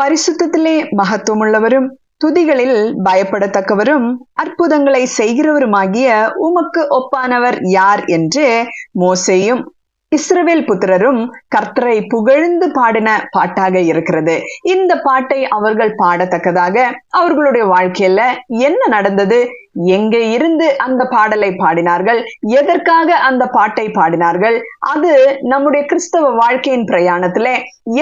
பரிசுத்திலே மகத்துவமுள்ளவரும் துதிகளில் பயப்படத்தக்கவரும் அற்புதங்களை செய்கிறவருமாகிய உமக்கு ஒப்பானவர் யார் என்று மோசேயும் இஸ்ரவேல் புத்திரரும் கர்த்தரை புகழ்ந்து பாடின பாட்டாக இருக்கிறது. இந்த பாட்டை அவர்கள் பாடத்தக்கதாக அவர்களுடைய வாழ்க்கையில என்ன நடந்தது? எங்க இருந்து அந்த பாடலை பாடினார்கள்? எதற்காக அந்த பாட்டை பாடினார்கள்? அது நம்முடைய கிறிஸ்தவ வாழ்க்கையின் பிரயாணத்துல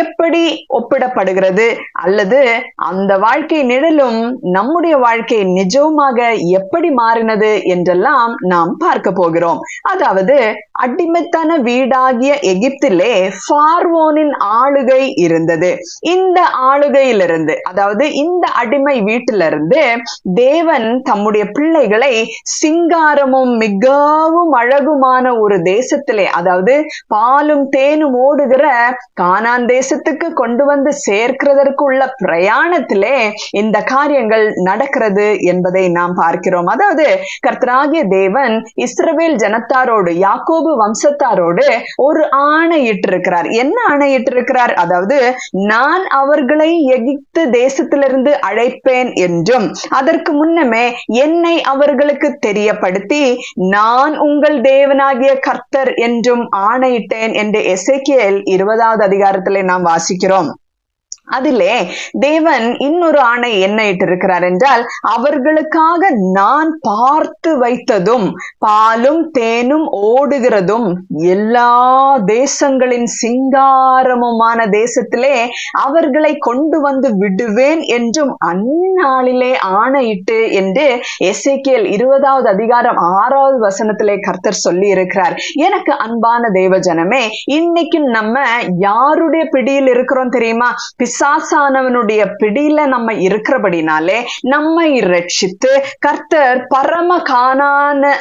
எப்படி ஒப்பிடப்படுகிறது? அல்லது அந்த வாழ்க்கை நிழலும் நம்முடைய வாழ்க்கை நிஜமாக எப்படி மாறினது என்றெல்லாம் நாம் பார்க்க போகிறோம். அதாவது அடிமைத்தன வீடாகிய எகிப்திலே பார்வோனின் ஆளுகை இருந்தது. இந்த ஆளுகையிலிருந்து அதாவது இந்த அடிமை வீட்டிலிருந்து தேவன் தம்முடைய பிள்ளைகளை சிங்காரமும் மிகவும் அழகுமான ஒரு தேசத்திலே அதாவது பாலும் தேனும் ஓடுகிற கானான் தேசத்துக்கு கொண்டு வந்து சேர்க்கிறதற்குள்ள பிரயாணத்திலே இந்த காரியங்கள் நடக்கிறது என்பதை நாம் பார்க்கிறோம். அதாவது கர்த்தராகிய தேவன் இஸ்ரவேல் ஜனத்தாரோடு யாக்கோபு வம்சத்தாரோடு ஒரு ஆணையிட்டு இருக்கிறார். என்ன ஆணையிட்டு இருக்கிறார் அதாவது நான் அவர்களை எகிப்து தேசத்திலிருந்து அழைப்பேன் என்றும் அதற்கு முன்னமே என்னை அவர்களுக்கு தெரியப்படுத்தி நான் உங்கள் தேவனாகிய கர்த்தர் என்றும் ஆணையிட்டேன் என்று எசேக்கியேல் இருபதாவது அதிகாரத்திலே நாம் வாசிக்கிறோம். அதிலே தேவன் இன்னொரு ஆணை என்ன இட்டிருக்கிறார் என்றால் அவர்களுக்காக நான் பார்த்து வைத்ததும் பாலும் தேனும் ஓடுகிறதும் எல்லா தேசங்களின் சிங்காரமுமான தேசத்திலே அவர்களை கொண்டு வந்து விடுவேன் என்றும் அந்நாளிலே ஆணையிட்டு என்று எஸ்ஐகேல் இருபதாவது அதிகாரம் ஆறாவது வசனத்திலே கர்த்தர் சொல்லி இருக்கிறார் எனக்கு அன்பான தேவ ஜனமே இன்னைக்கு நம்ம யாருடைய பிடியில் இருக்கிறோம் தெரியுமா? பிசாசானவனுடைய பிடியில நம்ம இருக்கிறபடினாலே நம்மை ரட்சித்து கர்த்தர் பரம காணான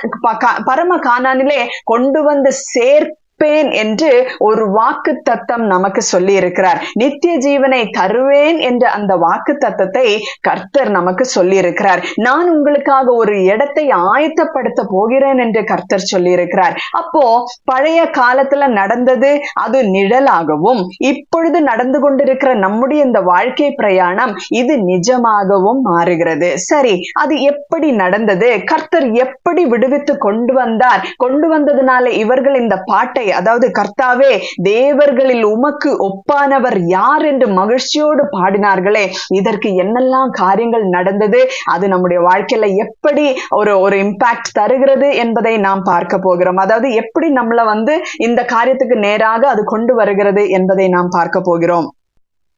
பரம காணானிலே கொண்டு வந்து சேர்க்க கொடுப்பேன் என்று ஒரு வாக்கு தத்தம் நமக்கு சொல்லி இருக்கிறார் நித்திய ஜீவனை தருவேன் என்ற அந்த வாக்கு தத்தத்தை கர்த்தர் நமக்கு சொல்லி இருக்கிறார் நான் உங்களுக்காக ஒரு இடத்தை ஆயத்தப்படுத்த போகிறேன் என்று கர்த்தர் சொல்லி இருக்கிறார் அப்போ பழைய காலத்துல நடந்தது அது நிழலாகவும் இப்பொழுது நடந்து கொண்டிருக்கிற நம்முடைய இந்த வாழ்க்கை பிரயாணம் இது நிஜமாகவும் மாறுகிறது. சரி அது எப்படி நடந்தது? கர்த்தர் எப்படி விடுவித்து கொண்டு வந்தார்? கொண்டு வந்ததுனால இவர்கள் இந்த பாட்டை அதாவது கர்த்தாவே தேவர்களில் உமக்கு ஒப்பானவர் யார் என்று மகிழ்ச்சியோடு பாடினார்களே இதற்கு என்னெல்லாம் காரியங்கள் நடந்தது அது நம்முடைய வாழ்க்கையில எப்படி ஒரு ஒரு இம்பாக்ட் தருகிறது என்பதை நாம் பார்க்க போகிறோம். அதாவது எப்படி நம்மள வந்து இந்த காரியத்துக்கு நேராக அது கொண்டு வருகிறது என்பதை நாம் பார்க்க போகிறோம்.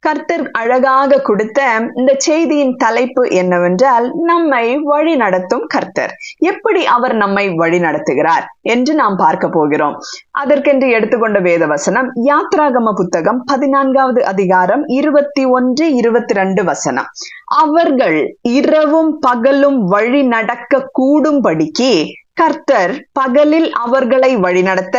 கர்த்தர் அழகாக கொடுத்த இந்த செய்தியின் தலைப்பு என்னவென்றால் நம்மை வழி நடத்தும் கர்த்தர். எப்படி அவர் நம்மை வழி நடத்துகிறார் என்று நாம் பார்க்க போகிறோம். அதற்கென்று எடுத்துக்கொண்ட வேத வசனம் யாத்ராகம புத்தகம் பதினான்காவது அதிகாரம் இருபத்தி ஒன்று இருபத்தி ரெண்டு வசனம். அவர்கள் இரவும் பகலும் வழி நடக்க கூடும்படிக்கு கர்த்தர் பகலில் அவர்களை வழிநடத்த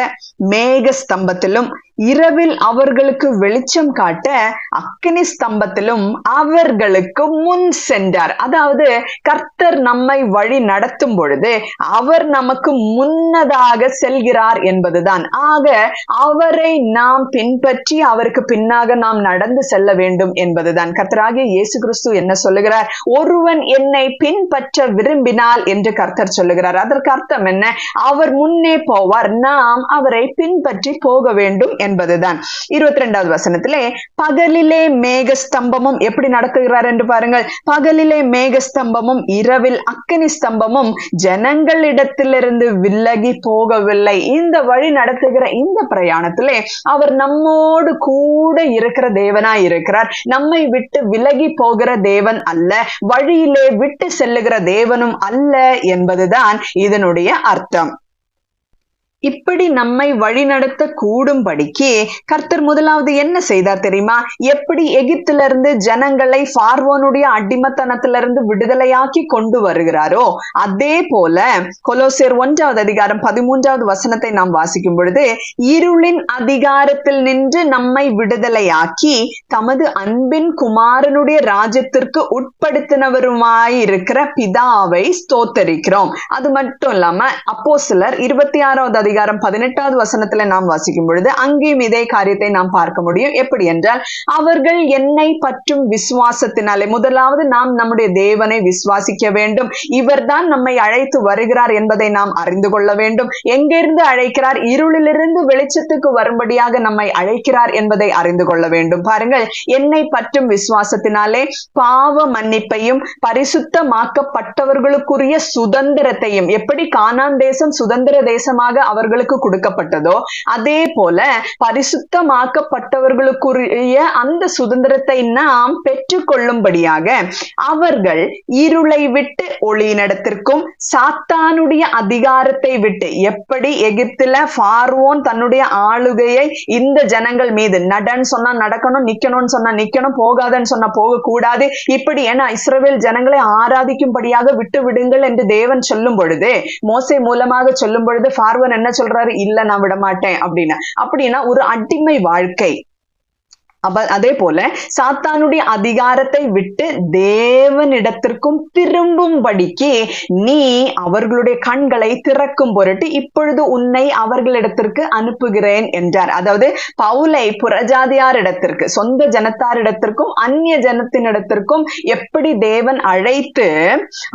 மேக ஸ்தம்பத்திலும் இரவில் அவர்களுக்கு வெளிச்சம் காட்ட அக்கினி ஸ்தம்பத்திலும் அவர்களுக்கு முன் சென்றார். அதாவது கர்த்தர் நம்மை வழி நடத்தும் பொழுது அவர் நமக்கு முன்னதாக செல்கிறார் என்பதுதான். ஆக அவரை நாம் பின்பற்றி அவருக்கு பின்னாக நாம் நடந்து செல்ல வேண்டும் என்பதுதான். கர்த்தராகிய இயேசு கிறிஸ்து என்ன சொல்லுகிறார்? ஒருவன் என்னை பின்பற்ற விரும்பினால் என்று கர்த்தர் சொல்லுகிறார். அதற்கு அர்த்தம் என்ன? அவர் முன்னே போவார். நாம் அவரை பின்பற்றி போக வேண்டும் என்பதுதான். இருபத்தி ரெண்டாவது வசனத்திலே பகலிலே மேகஸ்தம்பமும் எப்படி நடத்துகிறார் என்று பாருங்கள். பகலிலே மேகஸ்தம்பமும் இரவில் அக்கினி ஸ்தம்பமும் ஜனங்களிடத்திலிருந்து விலகி போகவில்லை. இந்த வழி நடத்துகிற இந்த பிரயாணத்திலே அவர் நம்மோடு கூட இருக்கிற தேவனாய் இருக்கிறார். நம்மை விட்டு விலகி போகிற தேவன் அல்ல வழியிலே விட்டு செல்லுகிற தேவனும் அல்ல என்பதுதான் இதனுடைய அர்த்தம். இப்படி நம்மை வழிநடத்த கூடும்படிக்கு கர்த்தர் முதலாவது என்ன செய்தார் தெரியுமா? எப்படி எகிப்திலிருந்து ஜனங்களை பார்வோனுடைய அடிமத்தனத்திலிருந்து விடுதலையாக்கி கொண்டு வருகிறாரோ அதே போல கொலோசியர் ஒன்றாவது அதிகாரம் பதிமூன்றாவது வசனத்தை நாம் வாசிக்கும் பொழுது இருளின் அதிகாரத்தில் நின்று நம்மை விடுதலையாக்கி தமது அன்பின் குமாரனுடைய ராஜ்யத்திற்கு உட்படுத்தினவருமாயிருக்கிற பிதாவை ஸ்தோத்தரிக்கிறோம். அது மட்டும் இல்லாம அப்போ சிலர் இருபத்தி ஆறாவது அதிகாரம் பதினெட்டாவது வசனத்துல நாம் வாசிக்கும் பொழுது அங்கேயும் இதே காரியத்தை நாம் பார்க்க முடியும். எப்படி என்றால் அவர்கள் என்னை பற்றும் விசுவாசத்தினாலே முதலாவது நாம் நம்முடைய தேவனை விசுவாசிக்க வேண்டும். இவர்தான் நம்மை அழைத்து வருகிறார் என்பதை நாம் அறிந்து கொள்ள வேண்டும். எங்கிருந்து அழைக்கிறார்? இருளிலிருந்து வெளிச்சத்துக்கு வரும்படியாக நம்மை அழைக்கிறார் என்பதை அறிந்து கொள்ள வேண்டும். பாருங்கள் என்னை பற்றும் விசுவாசத்தினாலே பாவ மன்னிப்பையும் பரிசுத்தமாக்கப்பட்டவர்களுக்குரிய சுதந்திரத்தையும் எப்படி கானான் தேசம் சுதந்திர தேசமாக அவர் அவர்களுக்கு கொடுக்கப்பட்டதோ அதே போல பரிசுத்தமாக்கப்பட்டவர்களுக்குரிய அந்த சுதந்திரத்தை நாம் பெற்றுக்கொள்ளும்படியாக அவர்கள் இருளை விட்டு ஒளியினிடத்திற்கும் சாத்தானுடைய அதிகாரத்தை விட்டு எப்படி எகிப்துல பார்வோன் தன்னுடைய ஆளுகையை இந்த ஜனங்கள் மீது நடன்னு சொன்னா நடக்கணும் நிக்கணும்னு சொன்னா நிக்கணும் போகாதன்னு சொன்னா போக கூடாது இப்படி ஏன்னா இஸ்ரவேல் ஜனங்களை ஆராதிக்கும்படியாக விட்டு விடுங்கள் என்று தேவன் சொல்லும் பொழுது மோசை மூலமாக சொல்லும் பொழுது பார்வன் என்ன சொல்றாரு இல்ல நான் விட மாட்டேன் அப்படின்னு. அப்படின்னா ஒரு அடிமை வாழ்க்கை. அப்ப அதே போல சாத்தானுடைய அதிகாரத்தை விட்டு தேவனிடத்திற்கும் திரும்பும்படிக்கு நீ அவர்களுடைய கண்களை திறக்கும் பொருட்டு இப்பொழுது உன்னை அவர்களிடத்திற்கு அனுப்புகிறேன் என்றார். அதாவது பவுலை புறஜாதியாரிடத்திற்கு சொந்த ஜனத்தாரிடத்திற்கும் அந்நிய ஜனத்தினிடத்திற்கும் எப்படி தேவன் அழைத்து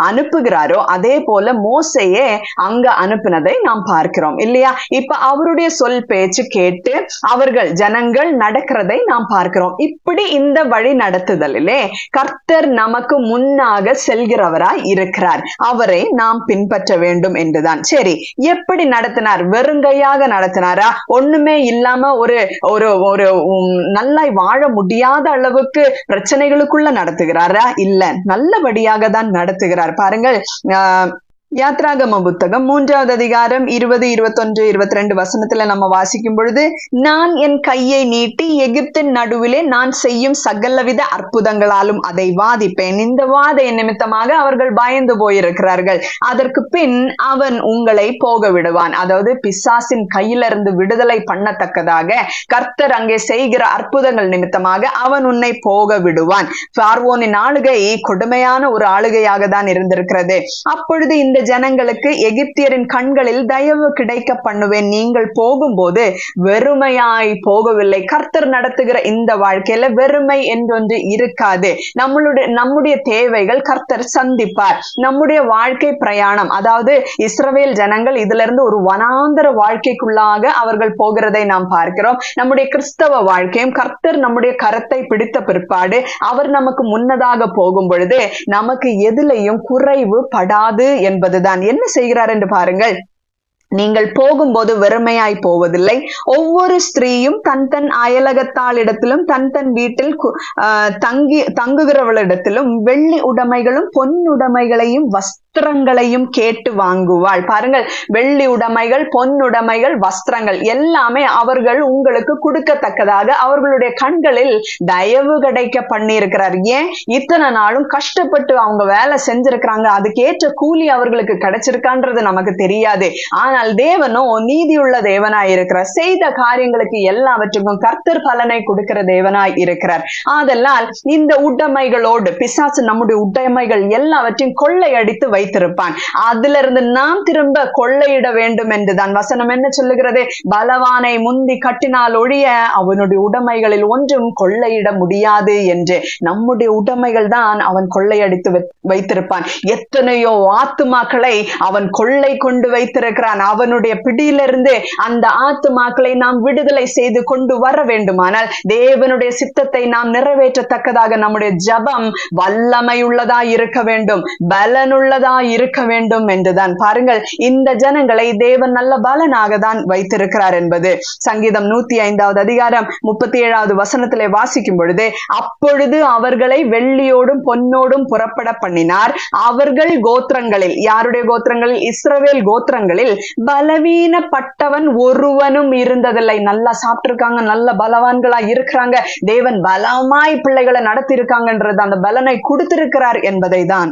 அனுப்புகிறாரோ அதே போல மோசையே அங்க அனுப்பினதை நாம் பார்க்கிறோம் இல்லையா? இப்ப அவருடைய சொல் பேச்சு கேட்டு அவர்கள் ஜனங்கள் நடக்கிறதை நாம் பார்க்கிறோம் இப்படி இந்த வழி நடத்துதலிலே கர்த்தர் நமக்கு முன்னாக செல்கிறவராய் இருக்கிறார். அவரை நாம் பின்பற்ற வேண்டும் என்றுதான். சரி எப்படி நடத்தினார்? வெறுங்கையாக நடத்தினாரா? ஒண்ணுமே இல்லாம ஒரு ஒரு ஒரு உம், நல்லாய் வாழ முடியாத அளவுக்கு பிரச்சனைகளுக்குள்ள நடத்துகிறாரா? இல்ல நல்லபடியாக தான் நடத்துகிறார். பாருங்கள் ஆஹ் யாத்ராகம புத்தகம் மூன்றாவது அதிகாரம் இருபது இருபத்தொன்று இருபத்தி ரெண்டு வசனத்துல நம்ம வாசிக்கும் பொழுது நான் என் கையை நீட்டி எகிப்தின் நடுவிலே நான் செய்யும் சகலவித அற்புதங்களாலும் அதை வாதிப்பேன். இந்த வாதை நிமித்தமாக அவர்கள் பயந்து போயிருக்கிறார்கள். அதற்கு பின் அவன் உங்களை போக விடுவான். அதாவது பிசாசின் கையிலிருந்து விடுதலை பண்ணத்தக்கதாக கர்த்தர் அங்கே செய்கிற அற்புதங்கள் நிமித்தமாக அவன் உன்னை போக விடுவான். பார்வோனின் ஆளுகை கொடுமையான ஒரு ஆளுகையாக தான் இருந்திருக்கிறது. அப்பொழுது இந்த இந்த ஜனங்களுக்கு எகிப்தியரின் கண்களில் தயவு கிடைக்க பண்ணுவேன். நீங்கள் போகும்போது வெறுமையாய் போகவில்லை. கர்த்தர் நடத்துகிற இந்த வாழ்க்கையில வெறுமை என்றொன்று இருக்காது. நம்மளுடைய நம்முடைய தேவைகள் கர்த்தர் சந்திப்பார். நம்முடைய வாழ்க்கை பிரயாணம் அதாவது இஸ்ரவேல் ஜனங்கள் இதுல இருந்து ஒரு வனாந்தர வாழ்க்கைக்குள்ளாக அவர்கள் போகிறதை நாம் பார்க்கிறோம். நம்முடைய கிறிஸ்தவ வாழ்க்கையும் கர்த்தர் நம்முடைய கரத்தை பிடித்த பிற்பாடு அவர் நமக்கு முன்னதாக போகும் பொழுது நமக்கு எதிலையும் குறைவு படாது என்பது என்பதுதான். என்ன செய்கிறார் என்று பாருங்கள். நீங்கள் போகும்போது வெறுமையாய் போவதில்லை. ஒவ்வொரு ஸ்திரீயும் தன் தன் அயலகத்தாளிடத்திலும் தன் தன் வீட்டில் ஆஹ் தங்கி தங்குகிறவளிடத்திலும் வெள்ளி உடைமைகளும் பொன் உடைமைகளையும் வஸ்திரங்களையும் கேட்டு வாங்குவாள். பாருங்கள் வெள்ளி உடைமைகள் பொன் உடைமைகள் வஸ்திரங்கள் எல்லாமே அவர்கள் உங்களுக்கு கொடுக்கத்தக்கதாக அவர்களுடைய கண்களில் தயவு கிடைக்க பண்ணியிருக்கிறார். ஏன்? இத்தனை நாளும் கஷ்டப்பட்டு அவங்க வேலை செஞ்சிருக்கிறாங்க. அதுக்கேற்ற கூலி அவர்களுக்கு கிடைச்சிருக்கான்றது நமக்கு தெரியாது. ஆனால் தேவனோ நீதியுள்ள தேவனாய் இருக்கிறார். செய்த காரியங்களுக்கு எல்லாவற்றுக்கும் கர்த்தர் பலனை கொடுக்கிற தேவனாய் இருக்கிறார். ஆதலால் இந்த உடைமைகளோடு பிசாசு நம்முடைய உடைமைகள் எல்லாவற்றையும் கொள்ளையடித்து வைத்திருப்பான். அதுல இருந்து நாம் திரும்ப கொள்ளையிட வேண்டும் என்றுதான் வசனம் என்ன சொல்லுகிறது? பலவானை முந்தி கட்டினால் ஒழிய அவனுடைய உடைமைகளில் ஒன்றும் கொள்ளையிட முடியாது என்று. நம்முடைய உடைமைகள் தான் அவன் கொள்ளையடித்து வைத்திருப்பான். எத்தனையோ ஆத்துமாக்களை அவன் கொள்ளை கொண்டு வைத்திருக்கிறான். அவனுடைய பிடியிலிருந்து அந்த ஆத்துமாக்களை நாம் விடுதலை செய்து கொண்டு வர வேண்டுமானால் தேவனுடைய சித்தத்தை நாம் நிறைவேற்றத்தக்கதாக நம்முடைய ஜபம் வல்லமையுள்ளதா இருக்க வேண்டும். பலனுள்ளதா இருக்க வேண்டும் என்றுதான். பாருங்கள் இந்த ஜனங்களை தேவன் நல்ல பலனாக தான் வைத்திருக்கிறார் என்பது. சங்கீதம் நூத்தி ஐந்தாவது அதிகாரம் முப்பத்தி ஏழாவது வசனத்திலே வாசிக்கும் பொழுது அப்பொழுது அவர்களை வெள்ளியோடும் பொன்னோடும் புறப்பட பண்ணினார். அவர்கள் கோத்திரங்களில் யாருடைய கோத்திரங்களில்? இஸ்ரவேல் கோத்திரங்களில். பலவீனப்பட்டவன் ஒருவனும் இருந்ததில்லை. நல்லா சாப்பிட்டிருக்காங்க நல்ல பலவான்களா இருக்கிறாங்க. தேவன் பலமாய் பிள்ளைகளை நடத்தி இருக்காங்கன்றது அந்த பலனை கொடுத்திருக்கிறார் என்பதை தான்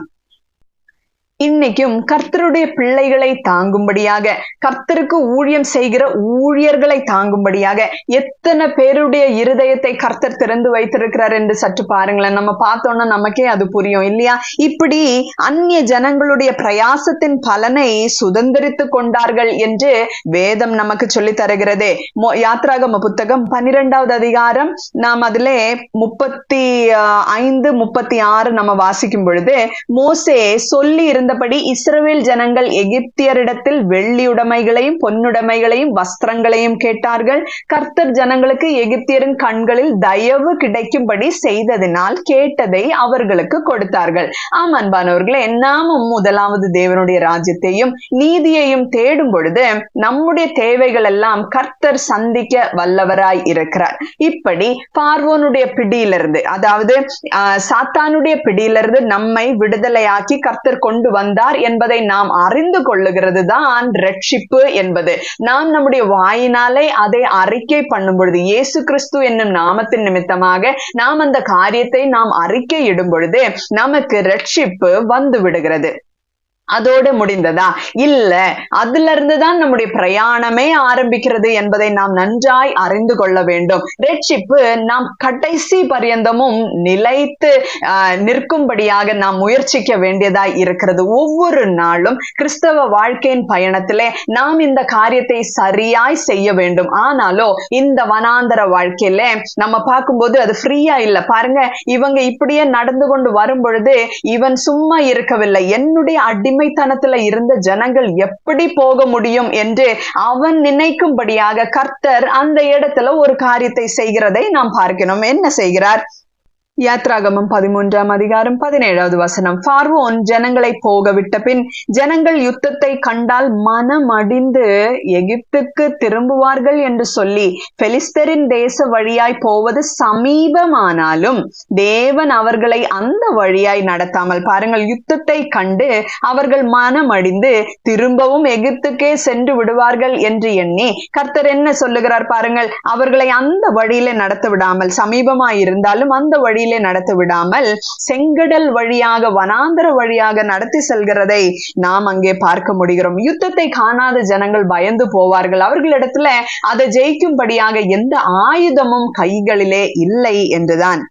இன்னைக்கும் கர்த்தருடைய பிள்ளைகளை தாங்கும்படியாக கர்த்தருக்கு ஊழியம் செய்கிற ஊழியர்களை தாங்கும்படியாக எத்தனை பேருடைய இருதயத்தை கர்த்தர் திறந்து வைத்திருக்கிறார் என்று சற்று பாருங்களேன். நம்ம பார்த்தோம்னா நமக்கே அது புரியும் இல்லையா? இப்படி அந்நிய ஜனங்களுடைய பிரயாசத்தின் பலனை சுதந்திரித்து கொண்டார்கள் என்று வேதம் நமக்கு சொல்லி தருகிறதே. யாத்ராகம புத்தகம் பன்னிரெண்டாவது அதிகாரம் நாம் அதிலே முப்பத்தி ஆஹ், ஐந்து முப்பத்தி ஆறு நம்ம வாசிக்கும் பொழுது மோசே சொல்லி இருந்தபடி இஸ்ரவேல் ஜனங்கள் எகிப்தியரிடத்தில் வெள்ளியுடைமைகளையும் பொன்னுடைமைகளையும் வஸ்திரங்களையும் கேட்டார்கள். கர்த்தர் ஜனங்களுக்கு எகிப்தியரின் கண்களில் தயவு கிடைக்கும்படி செய்ததினால் கேட்டதை அவர்களுக்கு கொடுத்தார்கள். ஆம் அன்பானவர்களே நாமும் முதலாவது தேவனுடைய ராஜ்யத்தையும் நீதியையும் தேடும் பொழுது நம்முடைய தேவைகள் எல்லாம் கர்த்தர் சந்திக்க வல்லவராய் இருக்கிறார். இப்படி பார்வோனுடைய பிடியிலிருந்து அதாவது சாத்தானுடைய பிடியிலிருந்து நம்மை விடுதலையாக்கி கர்த்தர் கொண்டு வந்தார் என்பதை நாம் அறிந்து கொள்ளுகிறது தான் ரட்சிப்பு என்பது. நாம் நம்முடைய வாயினாலே அதை அறிக்கை பண்ணும் பொழுது இயேசு கிறிஸ்து என்னும் நாமத்தின் நிமித்தமாக நாம் அந்த காரியத்தை நாம் அறிக்கை இடும் பொழுது நமக்கு ரட்சிப்பு வந்து விடுகிறது. அதோடு முடிந்ததா? இல்ல அதுல இருந்துதான் நம்முடைய பிரயாணமே ஆரம்பிக்கிறது என்பதை நாம் நன்றாய் அறிந்து கொள்ள வேண்டும். ரட்சிப்பு நாம் கடைசி பரியந்தமும் நிலைத்து நிற்கும்படியாக நாம் முயற்சிக்க வேண்டியதாய் இருக்கிறது. ஒவ்வொரு நாளும் கிறிஸ்தவ வாழ்க்கையின் பயணத்திலே நாம் இந்த காரியத்தை சரியாய் செய்ய வேண்டும். ஆனாலோ இந்த வனாந்தர வாழ்க்கையில நம்ம பார்க்கும்போது அது ஃப்ரீயா இல்ல. பாருங்க இவங்க இப்படியே நடந்து கொண்டு வரும் பொழுது இவன் சும்மா இருக்கவில்லை. என்னுடைய அடிமைத்தனத்துல இருந்த ஜனங்கள் எப்படி போக முடியும் என்று அவன் நினைக்கும்படியாக கர்த்தர் அந்த இடத்துல ஒரு காரியத்தை செய்கிறதை நாம் பார்க்கணும். என்ன செய்கிறார்? யாத்ராகமம் பதிமூன்றாம் அதிகாரம் பதினேழாவது வசனம். பார்வோன் ஜனங்களை போக விட்ட பின் ஜனங்கள் யுத்தத்தை கண்டால் மனமடிந்து எகிப்துக்கு திரும்புவார்கள் என்று சொல்லி பெலிஸ்தரின் தேச வழியாய் போவது சமீபமானாலும் தேவன் அவர்களை அந்த வழியாய் நடத்தாமல் பாருங்கள் யுத்தத்தை கண்டு அவர்கள் மனமடிந்து திரும்பவும் எகிப்துக்கே சென்று விடுவார்கள் என்று எண்ணி கர்த்தர் என்ன சொல்லுகிறார் பாருங்கள் அவர்களை அந்த வழியில நடத்த விடாமல் சமீபமாய் இருந்தாலும் அந்த வழியில் நடத்த விடாமல் செங்கடல் வழியாக வனாந்தர வழியாக நடத்தி செல்கிறதை நாம் அங்கே பார்க்க முடிகிறோம். யுத்தத்தை காணாத ஜனங்கள் பயந்து போவார்கள். அவர்களிடத்துல அதை ஜெயிக்கும்படியாக எந்த ஆயுதமும் கைகளிலே இல்லை என்றுதான்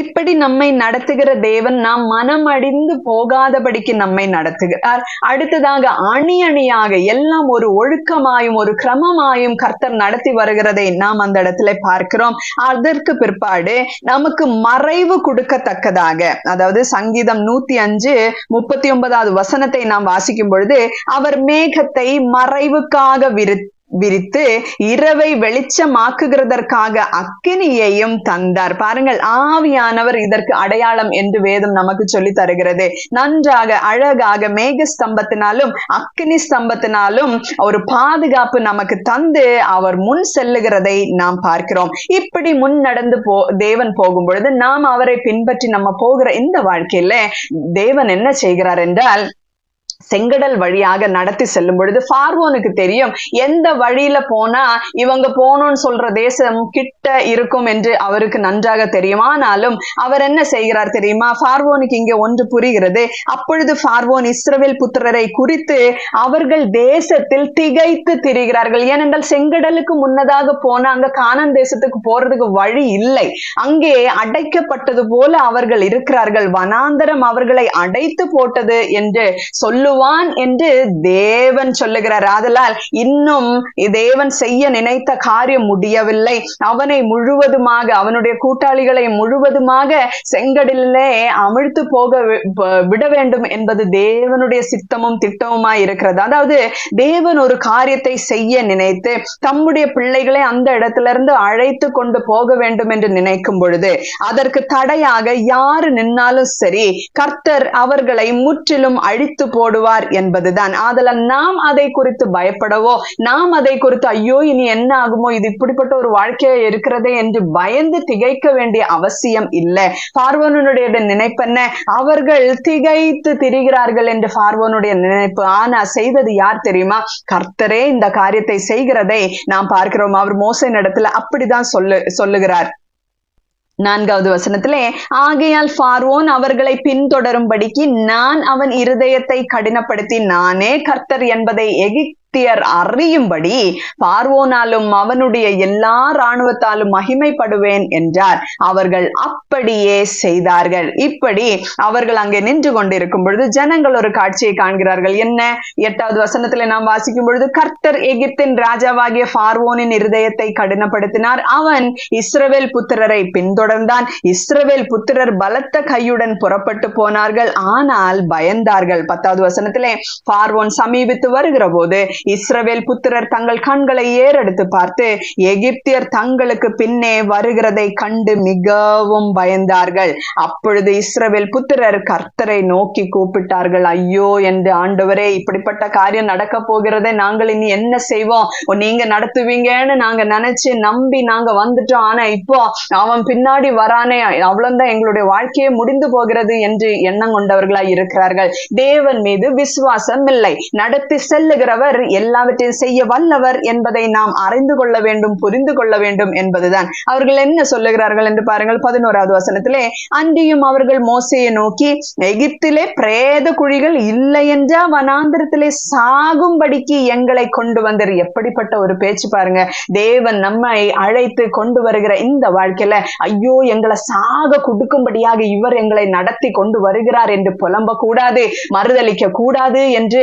இப்படி நம்மை நடத்துகிற தேவன் நாம் மனம் அடிந்து போகாதபடிக்கு நம்மை நடத்துகிறார். அடுத்ததாக அணி அணியாக எல்லாம் ஒரு ஒழுக்கமாயும் ஒரு கிரமமாயும் கர்த்தர் நடத்தி வருகிறதை நாம் அந்த இடத்துல பார்க்கிறோம். அதற்கு பிற்பாடு நமக்கு மறைவு கொடுக்கத்தக்கதாக அதாவது சங்கீதம் நூத்தி அஞ்சு முப்பத்தி ஒன்பதாவது வசனத்தை நாம் வாசிக்கும் பொழுது அவர் மேகத்தை மறைவுக்காக விரி விரித்து இரவை வெளிச்சமாக்குகிறதற்காக அக்கினியையும் தந்தார். பாருங்கள் ஆவியானவர் இதற்கு அடையாளம் என்று வேதம் நமக்கு சொல்லி தருகிறது. நன்றாக அழகாக மேக ஸ்தம்பத்தினாலும் அக்கினி ஸ்தம்பத்தினாலும் ஒரு பாதுகாப்பு நமக்கு தந்து அவர் முன் செல்லுகிறதை நாம் பார்க்கிறோம். இப்படி முன் நடந்து போ தேவன் போகும் பொழுது நாம் அவரை பின்பற்றி நம்ம போகிற இந்த வாழ்க்கையில தேவன் என்ன செய்கிறார் என்றால் செங்கடல் வழியாக நடத்தி செல்லும் பொழுது பார்வோனுக்கு தெரியும் எந்த வழியில போனா இவங்க போகணும்னு சொல்ற தேசம் கிட்ட இருக்கும் என்று அவருக்கு நன்றாக தெரியும். ஆனாலும் அவர் என்ன செய்கிறார் தெரியுமா? பார்வோனுக்கு இங்கே ஒன்று புரிகிறது. அப்பொழுது பார்வோன் இஸ்ரவேல் புத்திரரை குறித்து அவர்கள் தேசத்தில் திகைத்து திரிகிறார்கள். ஏனென்றால் செங்கடலுக்கு முன்னதாக போன அங்க கானன் தேசத்துக்கு போறதுக்கு வழி இல்லை. அங்கே அடைக்கப்பட்டது போல அவர்கள் இருக்கிறார்கள். வனாந்தரம் அவர்களை அடைத்து போட்டது என்று சொல்லுவான் என்று தேவன் சொல்லுகிறார். ஆதலால் இன்னும் தேவன் செய்ய நினைத்த காரியம் முடியவில்லை. அவனை முழுவதுமாக அவனுடைய கூட்டாளிகளை முழுவதுமாக செங்கடலிலே அமிழ்த்து போக விட வேண்டும் என்பது தேவனுடைய சித்தமும் திட்டமுமாய் இருக்கிறது. அதாவது தேவன் ஒரு காரியத்தை செய்ய நினைத்து தம்முடைய பிள்ளைகளை அந்த இடத்திலிருந்து அழைத்து கொண்டு போக வேண்டும் என்று நினைக்கும் பொழுது அதற்கு தடையாக யாரு நின்னாலும் சரி கர்த்தர் அவர்களை முற்றிலும் அழித்து போடுவார். என்பதுதான். ஆதலால் நாம் அதை குறித்து பயப்படவோ நாம் அதை குறித்து ஐயோ இனி என்ன ஆகுமோ இது இப்படிப்பட்ட ஒரு வாழ்க்கையா இருக்கிறதே என்று பயந்து திகைக்க வேண்டிய அவசியம் இல்லை. பார்வனுடைய நினைப்பென்ன அவர்கள் திகைத்து திரிகிறார்கள் என்று பார்வனுடைய நினைப்பு. ஆனா செய்தது யார் தெரியுமா? கர்த்தரே இந்த காரியத்தை செய்கிறதை நாம் பார்க்கிறோம். அவர் மோச நடத்துல அப்படிதான் சொல்லு சொல்லுகிறார். நான்காவது வசனத்திலே ஆகையால் பார்வோன் அவர்களை பின்தொடரும்படிக்கு நான் அவன் இருதயத்தை கடினப்படுத்தி நானே கர்த்தர் என்பதை எகிப்தியர் அறியும்படி பார்வோனாலும் அவனுடைய எல்லா இராணுவத்தாலும் மகிமைப்படுவேன் என்றார். அவர்கள் அப்படியே செய்தார்கள். இப்படி அவர்கள் அங்கே நின்று கொண்டிருக்கும் பொழுது ஜனங்கள் ஒரு காட்சியை காண்கிறார்கள். என்ன? எட்டாவது வசனத்துல நாம் வாசிக்கும் பொழுது கர்த்தர் எகிப்தின் ராஜாவாகிய பார்வோனின் இருதயத்தை கடினப்படுத்தினார். அவன் இஸ்ரவேல் புத்திரரை பின்தொடர்ந்தான். இஸ்ரவேல் புத்திரர் பலத்த கையுடன் புறப்பட்டு போனார்கள். ஆனால் பயந்தார்கள். பத்தாவது வசனத்திலே பார்வோன் சமீபித்து வருகிற போது இஸ்ரவேல் புத்திரர் தங்கள் கண்களை ஏறெடுத்து பார்த்து எகிப்தியர் தங்களுக்கு பின்னே வருகிறதை கண்டு மிகவும் பயந்தார்கள். அப்பொழுது இஸ்ரவேல் புத்திரர் கர்த்தரை நோக்கி கூப்பிட்டார்கள் ஐயோ என்று ஆண்டவரே இப்படிப்பட்ட காரியம் நடக்க போகிறதை நாங்கள் இனி என்ன செய்வோம்? நீங்க நடத்துவீங்கன்னு நாங்க நினைச்சு நம்பி நாங்க வந்துட்டோம். ஆனா இப்போ அவன் பின்னாடி வரானே அவ்வளவுதான் எங்களுடைய வாழ்க்கையே முடிந்து போகிறது என்று எண்ணம் கொண்டவர்களாய் இருக்கிறார்கள். தேவன் மீது விசுவாசம் இல்லை. நடத்தி செல்லுகிறவர் எல்லாவற்றையும் செய்ய வல்லவர் என்பதை நாம் அறிந்து கொள்ள வேண்டும் புரிந்து கொள்ள வேண்டும் என்பதுதான். அவர்கள் என்ன சொல்லுகிறார்கள் என்று பாருங்கள் பதினோராவது வசனத்திலே அன்றியும் அவர்கள் மோசையை நோக்கி எகிப்திலே பிரேத குழிகள் இல்லை என்றா வனாந்திரத்திலே சாகும்படிக்கு எங்களை கொண்டு வந்தர். எப்படிப்பட்ட ஒரு பேச்சு பாருங்க. தேவன் நம்மை அழைத்து கொண்டு வருகிற இந்த வாழ்க்கையில ஐயோ எங்களை சாக கொடுக்கும்படியாக இவர் எங்களை நடத்தி கொண்டு வருகிறார் என்று புலம்ப கூடாது மறுதளிக்க கூடாது என்று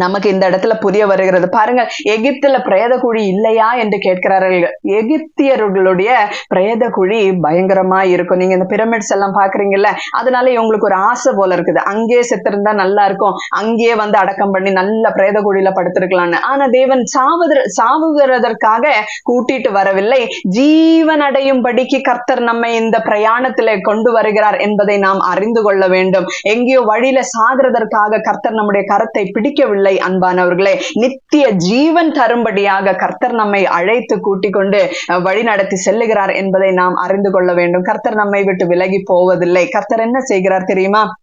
நமக்கு இந்த இடத்துல புரிய வருகிறது. பாருங்க எகிப்துல பிரேத குழி இல்லையா என்று கேட்கிறார்கள். எகிப்தியர்களுடைய பிரேத குழி பயங்கரமா இருக்கும். நீங்க இந்த பிரமிட்ஸ் எல்லாம் பாக்குறீங்கல்ல அதனால இவங்களுக்கு ஒரு ஆசை போல இருக்குது. அங்கேயே செத்திருந்தா நல்லா இருக்கும். அங்கேயே வந்து அடக்கம் பண்ணி நல்ல பிரேத குழியில படுத்திருக்கலாம்னு. ஆனா தேவன் சாவது சாவுகிறதற்காக கூட்டிட்டு வரவில்லை. ஜீவன் அடையும் படிக்கு கர்த்தர் நம்மை இந்த பிரயாணத்திலே கொண்டு வருகிறார் என்பதை நாம் அறிந்து கொள்ள வேண்டும். எங்கேயோ வழியில சாகிறதற்காக கர்த்தர் நம்முடைய கரத்தை பிடிக்கவில்லை. அன்பானவர்களே நித்திய ஜீவன் தரும்படியாக கர்த்தர் நம்மை அழைத்து கூட்டிக் கொண்டு வழி நடத்தி செல்லுகிறார் என்பதை நாம் அறிந்து கொள்ள வேண்டும். கர்த்தர் நம்மை விட்டு விலகி போவதில்லை. கர்த்தர் என்ன செய்கிறார் தெரியுமா?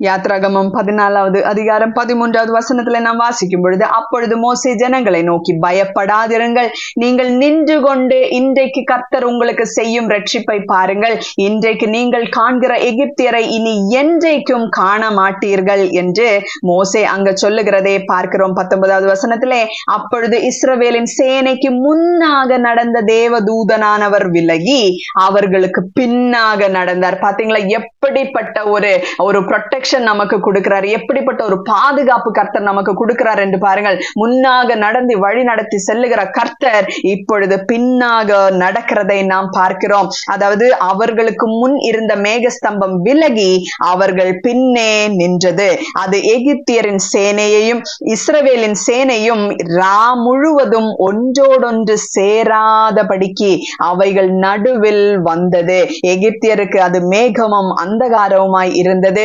யாத்ராகமம் பதினாலாவது அதிகாரம் பதிமூன்றாவது வசனத்துல நாம் வாசிக்கும் பொழுது அப்பொழுது மோசே ஜனங்களை நோக்கி பயப்படாதிருங்கள். நீங்கள் நின்று கொண்டு இன்றைக்கு கர்த்தர் உங்களுக்கு செய்யும் ரட்சிப்பை பாருங்கள். இன்றைக்கு நீங்கள் காண்கிற எகிப்தியரை இனி என்றைக்கும் காண மாட்டீர்கள் என்று மோசே அங்க சொல்லுகிறதே பார்க்கிறோம் பத்தொன்பதாவது வசனத்திலே. அப்பொழுது இஸ்ரவேலின் சேனைக்கு முன்னாக நடந்த தேவ தூதனானவர் விலகி அவர்களுக்கு பின்னாக நடந்தார். பாத்தீங்களா எப்படிப்பட்ட ஒரு ஒரு ப்ரொடெக்ஷன் நமக்கு கொடுக்கிறார். எப்படிப்பட்ட ஒரு பாதுகாப்பு கர்த்தர் நமக்கு கொடுக்கிறார் என்று பாருங்கள். முன்னாக நடந்து வழி நடத்தி செல்லுகிற கர்த்தர் இப்பொழுது பின்னாக நடக்கிறதை நாம் பார்க்கிறோம். அதாவது அவர்களுக்கு முன் இருந்த மேகஸ்தம்பம் விலகி அவர்கள் பின்னே நின்றது. அது எகிப்தியரின் சேனையையும் இஸ்ரவேலின் சேனையும் ரா முழுவதும் ஒன்றோடொன்று சேராதபடிக்கு அவைகள் நடுவில் வந்தது. எகிப்தியருக்கு அது மேகமும் அந்தகாரவுமாய் இருந்தது.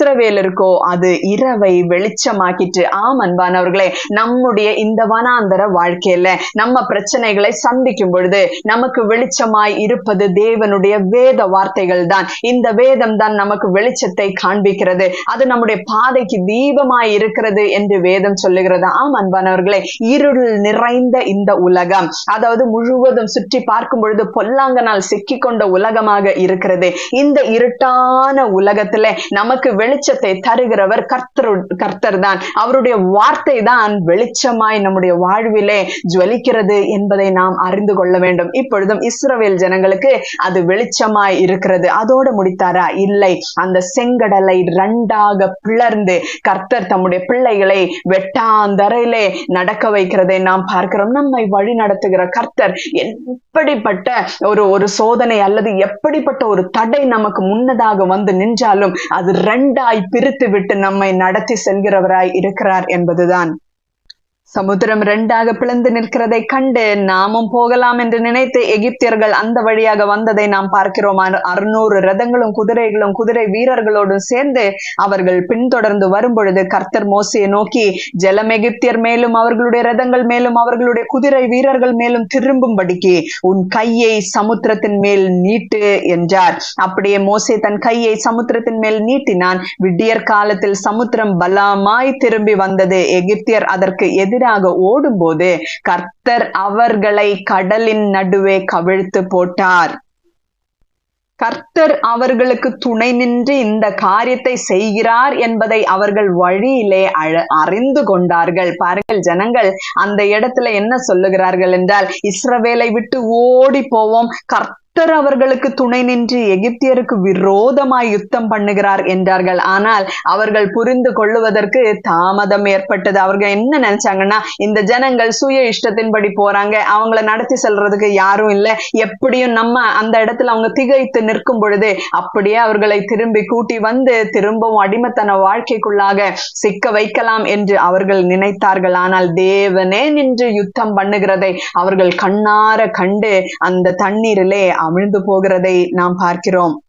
இஸ்ரவேலருக்கோ அது இரவை வெளிச்சமாக்கிட்டு ஆம் அன்பானவர்களே நம்முடைய இந்த வனாந்தர வாழ்க்கையில நம்ம பிரச்சனைகளை சந்திக்கும் பொழுது நமக்கு வெளிச்சமாய் இருப்பது தேவனுடைய வேத வார்த்தைகள் தான். இந்த வேதம் தான் நமக்கு வெளிச்சத்தை காண்பிக்கிறது. அது நம்முடைய பாதைக்கு தீபமாய் இருக்கிறது என்று வேதம் சொல்லுகிறது. ஆம் அன்பானவர்களே இருள் நிறைந்த இந்த உலகம் அதாவது முழுவதும் சுற்றி பார்க்கும் பொழுது பொல்லாங்கனால் சிக்கிக்கொண்ட உலகமாக இருக்கிறது. இந்த இருட்டான உலகத்துல நமக்கு வெளி வெளிச்சத்தை தருகிறவர் கர்த்தர் கர்த்தர் தான் அவருடைய வார்த்தை தான் வெளிச்சமாய் நம்முடைய வாழ்விலே ஜுவலிக்கிறது என்பதை நாம் அறிந்து கொள்ள வேண்டும். இப்பொழுதும் இஸ்ரவேல் ஜனங்களுக்கு அது வெளிச்சமாய் இருக்கிறது. அதோடு முடித்தாரா? இல்லை. அந்த செங்கடலை ரெண்டாக பிளர்ந்து கர்த்தர் தம்முடைய பிள்ளைகளை வெட்டாந்தரையிலே நடக்க வைக்கிறதை நாம் பார்க்கிறோம். நம்மை வழி நடத்துகிற கர்த்தர் எப்படிப்பட்ட ஒரு ஒரு சோதனை அல்லது எப்படிப்பட்ட ஒரு தடை நமக்கு முன்னதாக வந்து நின்றாலும் அது ரெண்டு இரண்டாய் பிரித்து விட்டு நம்மை நடத்தி செல்கிறவராய் இருக்கிறார் என்பதுதான். சமுத்திரம் ரெண்டாக பிளந்து நிற்கிறதை கண்டு நாமும் போகலாம் என்று நினைத்து எகிப்தியர்கள் அந்த வழியாக வந்ததை நாம் பார்க்கிறோம். அறுநூறு ரதங்களும் குதிரைகளும் குதிரை வீரர்களோடும் சேர்ந்து அவர்கள் பின்தொடர்ந்து வரும்பொழுது கர்த்தர் மோசையை நோக்கி ஜலம் எகிப்தியர் மேலும் அவர்களுடைய ரதங்கள் மேலும் அவர்களுடைய குதிரை வீரர்கள் மேலும் திரும்பும்படிக்கு உன் கையை சமுத்திரத்தின் மேல் நீட்டு என்றார். அப்படியே மோசே தன் கையை சமுத்திரத்தின் மேல் நீட்டினான். விடியற் காலத்தில் சமுத்திரம் பலமாய் திரும்பி வந்தது. எகிப்தியர் அதற்கு எதிராக ஓடும்போது கர்த்தர் அவர்களை கடலின் நடுவே கவிழ்த்து போட்டார். கர்த்தர் அவர்களுக்கு துணை நின்று இந்த காரியத்தை செய்கிறார் என்பதை அவர்கள் வழியிலே அழ அறிந்து கொண்டார்கள். பாருங்கள் ஜனங்கள் அந்த இடத்துல என்ன சொல்லுகிறார்கள் என்றால் இஸ்ரவேலை விட்டு ஓடி போவோம். கர்த்த கர்த்தர் அவர்களுக்கு துணை நின்று எகிப்தியருக்கு விரோதமாய் யுத்தம் பண்ணுகிறார் என்றார்கள். ஆனால் அவர்கள் புரிந்து கொள்ளுவதற்கு தாமதம் ஏற்பட்டது. அவர்கள் என்ன நினைச்சாங்கன்னா இந்த ஜனங்கள் சுய இஷ்டத்தின்படி போறாங்க. அவங்கள நடத்தி செல்றதுக்கு யாரும் இல்லை. எப்படியும் நம்ம அந்த இடத்துல அவங்க திகைத்து நிற்கும் பொழுது அப்படியே அவர்களை திரும்பி கூட்டி வந்து திரும்பவும் அடிமத்தன வாழ்க்கைக்குள்ளாக சிக்க வைக்கலாம் என்று அவர்கள் நினைத்தார்கள். ஆனால் தேவனே நின்று யுத்தம் பண்ணுகிறதை அவர்கள் கண்ணார கண்டு அந்த தண்ணீரிலே அமிழ்ந்து போகிறதை நாம் பார்க்கிறோம்.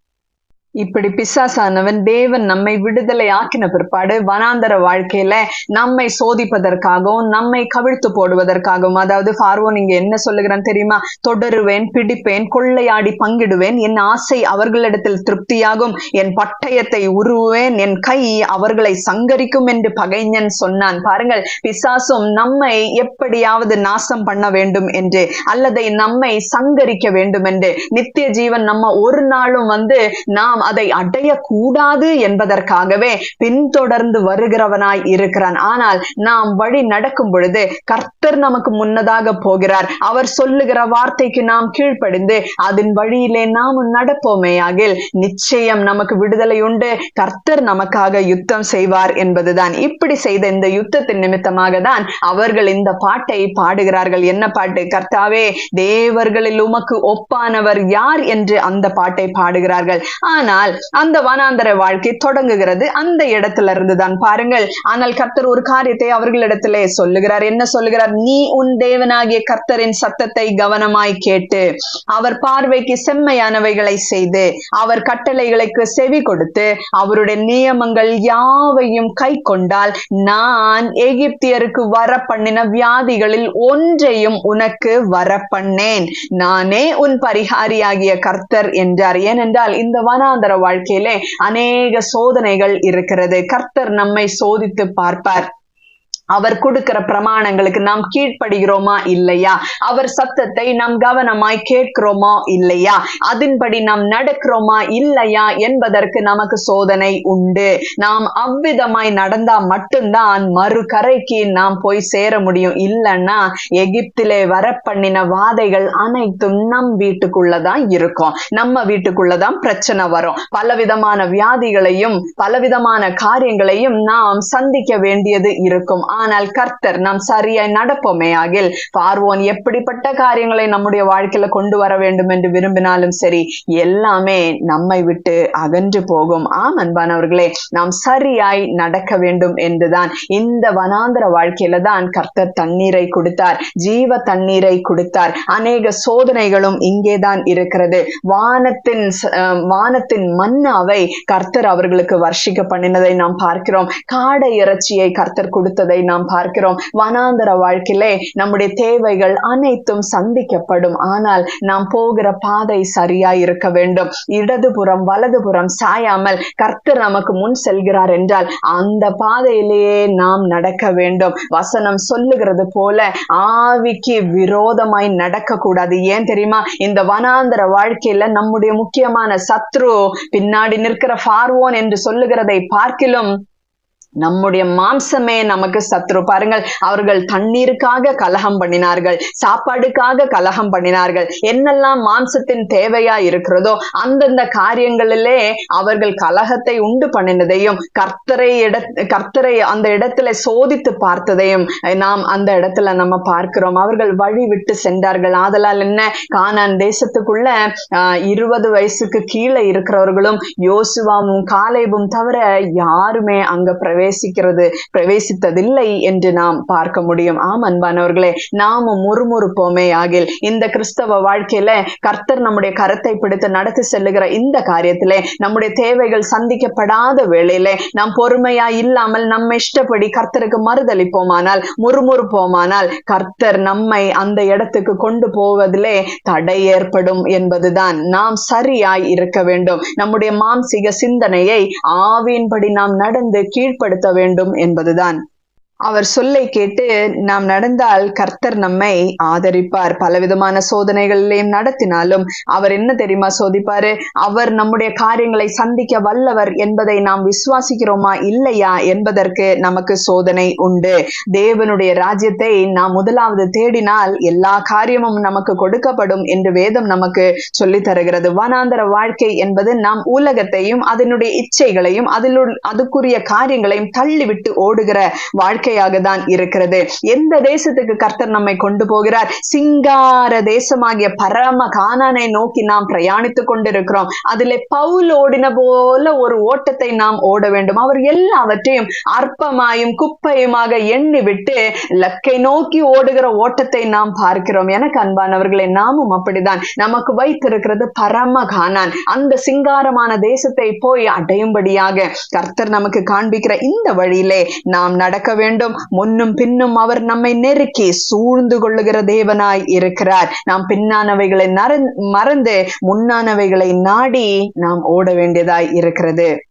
இப்படி பிசாசானவன் தேவன் நம்மை விடுதலை ஆக்கின பிற்பாடு வனாந்தர வாழ்க்கையில நம்மை சோதிப்பதற்காகவும் நம்மை கவிழ்த்து போடுவதற்காகவும் அதாவது பார்வோன் இங்க என்ன சொல்லுகிறான் தெரியுமா? தொடருவேன் பிடிப்பேன் கொள்ளையாடி பங்கிடுவேன் என் ஆசை அவர்களிடத்தில் திருப்தியாகும் என் பட்டயத்தை உருவேன் என் கை அவர்களை சங்கரிக்கும் என்று பகைஞன் சொன்னான். பாருங்கள் பிசாசும் நம்மை எப்படியாவது நாசம் பண்ண வேண்டும் என்று அல்லது நம்மை சங்கரிக்க வேண்டும் என்று நித்திய ஜீவன் நம்ம ஒரு நாளும் வந்து நாம் அதை அடையக்கூடாது என்பதற்காகவே பின்தொடர்ந்து வருகிறவனாய் இருக்கிறான். ஆனால் நாம் வழி நடக்கும் பொழுது கர்த்தர் நமக்கு முன்னதாக போகிறார். அவர் சொல்லுகிற வார்த்தைக்கு நாம் கீழ்ப்படிந்து அதன் வழியிலே நாம் நடப்போமேயாகில் நிச்சயம் நமக்கு விடுதலை உண்டு. கர்த்தர் நமக்காக யுத்தம் செய்வார் என்பதுதான். இப்படி செய்த இந்த யுத்தத்தின் நிமித்தமாக தான் அவர்கள் இந்த பாட்டை பாடுகிறார்கள். என்ன பாட்டு? கர்த்தாவே தேவர்களில் உமக்கு ஒப்பானவர் யார் என்று அந்த பாட்டை பாடுகிறார்கள். ஆனால் ஆனால் அந்த வனாந்தர வாழ்க்கை தொடங்குகிறது அந்த இடத்துல இருந்து தான் பாருங்கள். ஆனால் கர்த்தர் ஒரு காரியத்தை அவர்களிடத்திலே சொல்லுகிறார். என்ன சொல்லுகிறார்? நீ உன் தேவனாகிய கர்த்தரின் சத்தத்தை கவனமாய் கேட்டு அவர் பார்வைக்கு செம்மையானவைகளை செய்து அவர் கட்டளைகளுக்கு செவி கொடுத்து அவருடைய நியமங்கள் யாவையும் கை கொண்டால் நான் எகிப்தியருக்கு வர பண்ணின வியாதிகளில் ஒன்றையும் உனக்கு வர பண்ணேன் நானே உன் பரிகாரியாகிய கர்த்தர் என்றார். ஏனென்றால் இந்த வனாந்த வனாந்தர வாழ்க்கையிலே அநேக சோதனைகள் இருக்கிறது. கர்த்தர் நம்மை சோதித்து பார்ப்பார். அவர் கொடுக்கிற பிரமாணங்களுக்கு நாம் கீழ்ப்படுகிறோமா இல்லையா? அவர் சத்தத்தை நாம் கவனமாய் கேட்கிறோமா இல்லையா? அதன்படி நாம் நடக்கிறோமா இல்லையா என்பதற்கு நமக்கு சோதனை உண்டு. நாம் அவ்விதமாய் நடந்தா மட்டும்தான் மறுகரைக்கு நாம் போய் சேர முடியும். இல்லைன்னா எகிப்திலே வர பண்ணின வாதைகள் அனைத்தும் நம் வீட்டுக்குள்ளதான் இருக்கும். நம்ம வீட்டுக்குள்ளதான் பிரச்சனை வரும். பலவிதமான வியாதிகளையும் பலவிதமான காரியங்களையும் நாம் சந்திக்க வேண்டியது இருக்கும். ஆனால் கர்த்தர் நாம் சரியாய் நடப்போமே ஆகில் பார்வோன் எப்படிப்பட்ட காரியங்களை நம்முடைய வாழ்க்கையில கொண்டு வர வேண்டும் என்று விரும்பினாலும் சரி எல்லாமே நம்மை விட்டு அகன்று போகும். ஆம் அன்பானவர்களே நாம் சரியாய் நடக்க வேண்டும் என்றுதான் இந்த வனாந்திர வாழ்க்கையில தான் கர்த்தர் தண்ணீரை கொடுத்தார் ஜீவ தண்ணீரை கொடுத்தார். அநேக சோதனைகளும் இங்கேதான் இருக்கிறது. வானத்தின் வானத்தின் மன்னாவை கர்த்தர் அவர்களுக்கு வர்ஷிக்க பண்ணினதை நாம் பார்க்கிறோம். காடை இறைச்சியை கர்த்தர் கொடுத்ததை நாம் பார்க்கிறோம். வனாந்தர வாழ்க்கையிலே நம்முடைய தேவைகள் அனைத்தும் சந்திக்கப்படும். ஆனால் நாம் போகிற பாதை சரியா இருக்க வேண்டும். இடதுபுறம் வலதுபுறம் சாயாமல் கர்த்தர் நமக்கு முன் செல்கிறார் என்றால் அந்த பாதையிலேயே நாம் நடக்க வேண்டும். வசனம் சொல்லுகிறது போல ஆவிக்கு விரோதமாய் நடக்க கூடாது ஏன் தெரியுமா? இந்த வனாந்தர வாழ்க்கையில நம்முடைய முக்கியமான சத்ரு பின்னாடி நிற்கிற பார்வோன் என்று சொல்லுகிறதை பார்க்கிலும் நம்முடைய மாம்சமே நமக்கு சத்ரு. பாருங்கள் அவர்கள் தண்ணீருக்காக கலகம் பண்ணினார்கள் சாப்பாடுக்காக கலகம் பண்ணினார்கள். என்னெல்லாம் மாம்சத்தின் தேவையா இருக்கிறதோ அந்தந்த காரியங்களிலே அவர்கள் கலகத்தை உண்டு பண்ணினதையும் கர்த்தரை இட கர்த்தரை அந்த இடத்துல சோதித்து பார்த்ததையும் நாம் அந்த இடத்துல நம்ம பார்க்கிறோம். அவர்கள் வழி விட்டு சென்றார்கள். ஆதலால் என்ன? கானான் தேசத்துக்குள்ள ஆஹ், இருபது வயசுக்கு கீழே இருக்கிறவர்களும் யோசுவாவும் காலேபும் தவிர யாருமே அங்க பிரவேசிக்கிறது பிரவேசித்ததில்லை என்று நாம் பார்க்க முடியும். ஆம் அன்பானவர்களே நாமும் முறுமுறுப்போமே ஆகில் இந்த கிறிஸ்தவ வாழ்க்கையில கர்த்தர் நம்முடைய கரத்தை பிடித்து நடத்தி செல்லுகிற இந்த காரியத்திலே நம்முடைய தேவைகள் சந்திக்கப்படாத வேளையிலே நாம் பொறுமையா இல்லாமல் நம்ம இஷ்டப்படி கர்த்தருக்கு மறுதளிப்போமானால் முறுமுறுப்போமானால் கர்த்தர் நம்மை அந்த இடத்துக்கு கொண்டு போவதிலே தடை ஏற்படும் என்பதுதான். நாம் சரியாய் இருக்க வேண்டும். நம்முடைய மாம்சிக சிந்தனையை ஆவியின்படி நாம் நடந்து பயன்படுத்த வேண்டும் என்பதுதான். அவர் சொல்லை கேட்டு நாம் நடந்தால் கர்த்தர் நம்மை ஆதரிப்பார். பலவிதமான சோதனைகளிலையும் நடத்தினாலும் அவர் என்ன தெரியுமா சோதிப்பாரு? அவர் நம்முடைய காரியங்களை சந்திக்க வல்லவர் என்பதை நாம் விசுவாசிக்கிறோமா? இல்லையா? என்பதற்கு நமக்கு சோதனை உண்டு. தேவனுடைய ராஜ்யத்தை நாம் முதலாவது தேடினால் எல்லா காரியமும் நமக்கு கொடுக்கப்படும் என்று வேதம் நமக்கு சொல்லி தருகிறது. வனாந்தர வாழ்க்கை என்பது நாம் உலகத்தையும் அதனுடைய இச்சைகளையும் அதில் அதுக்குரிய காரியங்களையும் தள்ளிவிட்டு ஓடுகிற வாழ்க்கை வாழ்க்கையாக தான் இருக்கிறது. எந்த தேசத்துக்கு கர்த்தர் நம்மை கொண்டு போகிறார்? சிங்கார தேசமாகிய பரம கானானை நோக்கி நாம் பிரயாணித்துக் கொண்டிருக்கிறோம். அதிலே பவுல் ஓடின போல ஒரு ஓட்டத்தை நாம் ஓட வேண்டும். அவர் எல்லாவற்றையும் அற்பமாயும் குப்பையுமாக எண்ணி விட்டு லக்கை நோக்கி ஓடுகிற ஓட்டத்தை நாம் பார்க்கிறோம். எனக்கு அன்பானவர்களை நாமும் அப்படிதான் நமக்கு வைத்திருக்கிறது பரம கானான். அந்த சிங்காரமான தேசத்தை போய் அடையும்படியாக கர்த்தர் நமக்கு காண்பிக்கிற இந்த வழியிலே நாம் நடக்க வேண்டும். முன்னும் பின்னும் அவர் நம்மை நெருக்கி சூழ்ந்து கொள்ளுகிற தேவனாய் இருக்கிறார். நாம் பின்னானவைகளை மறந்து முன்னானவைகளை நாடி நாம் ஓட வேண்டியதாய் இருக்கிறது.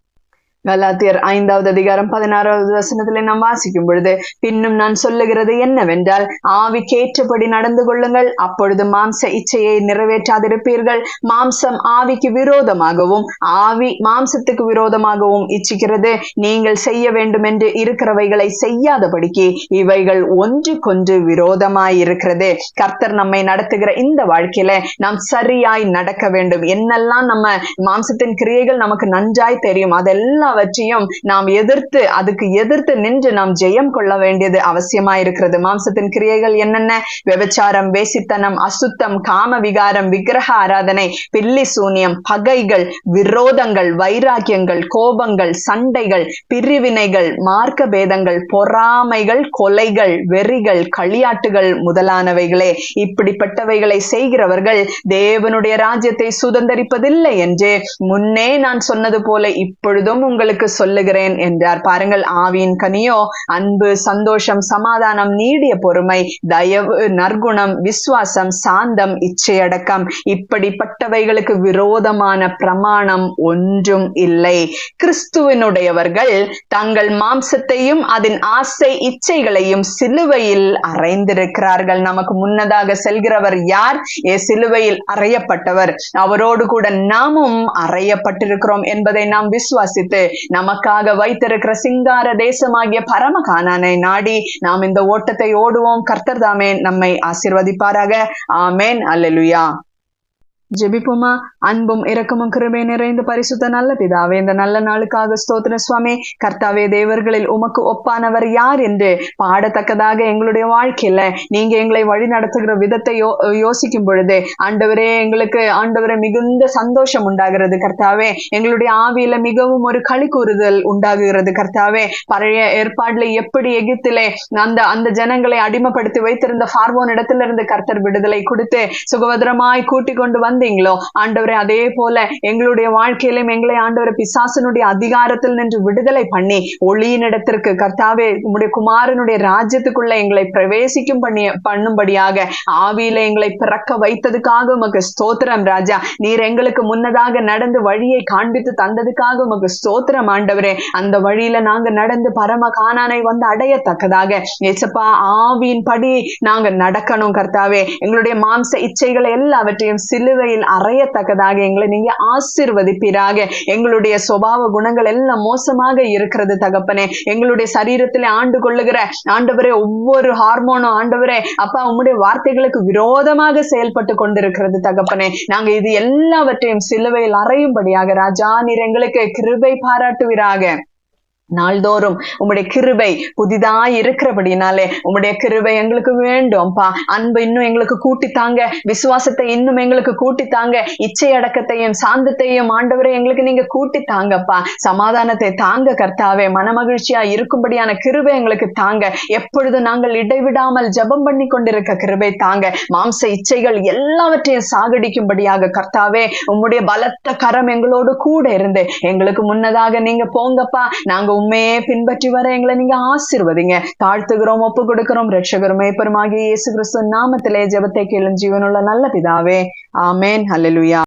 கலாத்தியர் ஐந்தாவது அதிகாரம் பதினாறாவது வசனத்திலே நாம் வாசிக்கும் பொழுது பின்னும் நான் சொல்லுகிறது என்னவென்றால் ஆவிக்கேற்றபடி நடந்து கொள்ளுங்கள். அப்பொழுது மாம்ச இச்சையை நிறைவேற்றாதிருப்பீர்கள். மாம்சம் ஆவிக்கு விரோதமாகவும் ஆவி மாம்சத்துக்கு விரோதமாகவும் இச்சிக்கிறது. நீங்கள் செய்ய வேண்டும் என்று இருக்கிறவைகளை செய்யாதபடிக்கு இவைகள் ஒன்றுக்கொன்று விரோதமாயிருக்கிறது. கர்த்தர் நம்மை நடத்துகிற இந்த வாழ்க்கையில நாம் சரியாய் நடக்க வேண்டும். என்னெல்லாம் நம்ம மாம்சத்தின் கிரியைகள் நமக்கு நன்றாய் தெரியும் அதெல்லாம் எல்லாவற்றையும் நாம் எதிர்த்து அதுக்கு எதிர்த்து நின்று நாம் ஜெயம் கொள்ள வேண்டியது அவசியமா இருக்கிறது மாம்சத்தின் கிரியைகள் என்னென்ன? விபச்சாரம் வேசித்தனம் அசுத்தம் காம விகாரம் விக்கிரக ஆராதனை பில்லி சூனியம் பகைகள் விரோதங்கள் வைராக்கியங்கள் கோபங்கள் சண்டைகள் பிரிவினைகள் மார்க்க பேதங்கள் பொறாமைகள் கொலைகள் வெறிகள் களியாட்டுகள் முதலானவைகளே. இப்படிப்பட்டவைகளை செய்கிறவர்கள் தேவனுடைய ராஜ்யத்தை சுதந்திரிப்பதில்லை என்று. முன்னே நான் சொன்னது போல இப்பொழுதும் உங்கள் உங்களுக்கு சொல்லுகிறேன் என்றார். பாருங்கள் ஆவியின் கனியோ அன்பு சந்தோஷம் சமாதானம் நீடிய பொறுமை தயவு நற்குணம் விசுவாசம் சாந்தம் இச்சையடக்கம். இப்படிப்பட்டவைகளுக்கு விரோதமான பிரமாணம் ஒன்றும் இல்லை. கிறிஸ்துவனுடையவர்கள் தங்கள் மாம்சத்தையும் அதன் ஆசை இச்சைகளையும் சிலுவையில் அறைந்திருக்கிறார்கள். நமக்கு முன்னதாக செல்கிறவர் யார்? ஏ சிலுவையில் அறையப்பட்டவர். அவரோடு கூட நாமும் அறையப்பட்டிருக்கிறோம் என்பதை நாம் விசுவாசித்து நமக்காக வைத்திருக்கிற சிங்கார தேசமாகிய பரம காணானை நாடி நாம் இந்த ஓட்டத்தை ஓடுவோம். கர்த்தர் தாமே நம்மை ஆசீர்வதிப்பாராக. ஆமேன். அல்லலுயா. ஜெபிப்போமா? அன்பும் இரக்கமும் கிருபை நிறைந்த பரிசுத்த நல்ல பிதாவே இந்த நல்ல நாளுக்காக ஸ்தோத்திர சுவாமி கர்த்தாவே தேவர்களில் உமக்கு ஒப்பானவர் யார் என்று பாடத்தக்கதாக எங்களுடைய வாழ்க்கையில நீங்க எங்களை வழி நடத்துகிற விதத்தை யோ யோசிக்கும் பொழுது ஆண்டவரே எங்களுக்கு ஆண்டவரே மிகுந்த சந்தோஷம் உண்டாகிறது கர்த்தாவே. எங்களுடைய ஆவியில மிகவும் ஒரு களி கூறுதல் உண்டாகுகிறது கர்த்தாவே. பழைய ஏற்பாடுல எப்படி எகிப்திலே அந்த அந்த ஜனங்களை அடிமைப்படுத்தி வைத்திருந்த பார்வோன் இடத்திலிருந்து கர்த்தர் விடுதலை கொடுத்து சுகபத்திரமாய் கூட்டிக் கொண்டு வந்து வந்தீங்களோ ஆண்டவரே அதே போல எங்களுடைய வாழ்க்கையிலும் எங்களை ஆண்டவரை பிசாசனுடைய அதிகாரத்தில் நின்று விடுதலை பண்ணி ஒளியின் இடத்திற்கு கர்த்தாவே உங்களுடைய குமாரனுடைய ராஜ்யத்துக்குள்ள எங்களை பிரவேசிக்கும் பண்ணிய பண்ணும்படியாக ஆவியில எங்களை பிறக்க வைத்ததுக்காக உமக்கு ஸ்தோத்திரம் ராஜா. நீர் எங்களுக்கு முன்னதாக நடந்து வழியை காண்பித்து தந்ததுக்காக உமக்கு ஸ்தோத்திரம் ஆண்டவரே. அந்த வழியில நாங்க நடந்து பரம காணானை வந்து அடையத்தக்கதாக. ஏசப்பா ஆவியின் படி நாங்க நடக்கணும் கர்த்தாவே. எங்களுடைய மாம்ச இச்சைகளை எல்லாவற்றையும் சிலுவை சிலுவையில் அறையத்தக்கதாக எங்களை நீங்க ஆசிர்வதிப்பீராக. எங்களுடைய சுபாவ குணங்கள் எல்லாம் மோசமாக இருக்கிறது தகப்பனே. எங்களுடைய சரீரத்தில் ஆண்டு கொள்ளுகிற ஆண்டவரே ஒவ்வொரு ஹார்மோனும் ஆண்டவரே அப்பா உம்முடைய வார்த்தைகளுக்கு விரோதமாக செயல்பட்டு கொண்டிருக்கிறது தகப்பனே. நாங்க இது எல்லாவற்றையும் சிலுவையில் அறையும்படியாக ராஜா நீர் எங்களுக்கு கிருபை பாராட்டுவீராக. நாள்தோறும் உம்முடைய கிருபை புதிதாய் இருக்கிறபடினாலே உம்முடைய கிருபை எங்களுக்கு வேண்டும்ப்பா அன்பு இன்னும் எங்களுக்கு கூட்டித்தாங்க விசுவாசத்தை இன்னும் எங்களுக்கு கூட்டித்தாங்க இச்சை அடக்கத்தையும் சாந்தத்தையும் ஆண்டவரை எங்களுக்கு நீங்க கூட்டித்தாங்கப்பா சமாதானத்தை தாங்க கர்த்தாவே மனமகிழ்ச்சியா இருக்கும்படியான கிருபை எங்களுக்கு தாங்க. எப்பொழுது நாங்கள் இடைவிடாமல் ஜெபம் பண்ணி கொண்டிருக்க கிருபை தாங்க. மாம்ச இச்சைகள் எல்லாவற்றையும் சாகடிக்கும்படியாக கர்த்தாவே உம்முடைய பலத்த கரம் எங்களோடு கூட இருந்து எங்களுக்கு முன்னதாக நீங்க போங்கப்பா. நாங்க உண்மையே பின்பற்றி வர எங்களை நீங்க ஆசிர்வதிங்க. தாழ்த்துகிறோம் ஒப்பு கொடுக்கிறோம் ரட்சகரும் மேப்பருமாகிய இயேசு கிறிஸ்து நாமத்திலே ஜெபத்தை கேளும் ஜீவனுள்ள நல்ல பிதாவே. ஆமேன். ஹalleluya.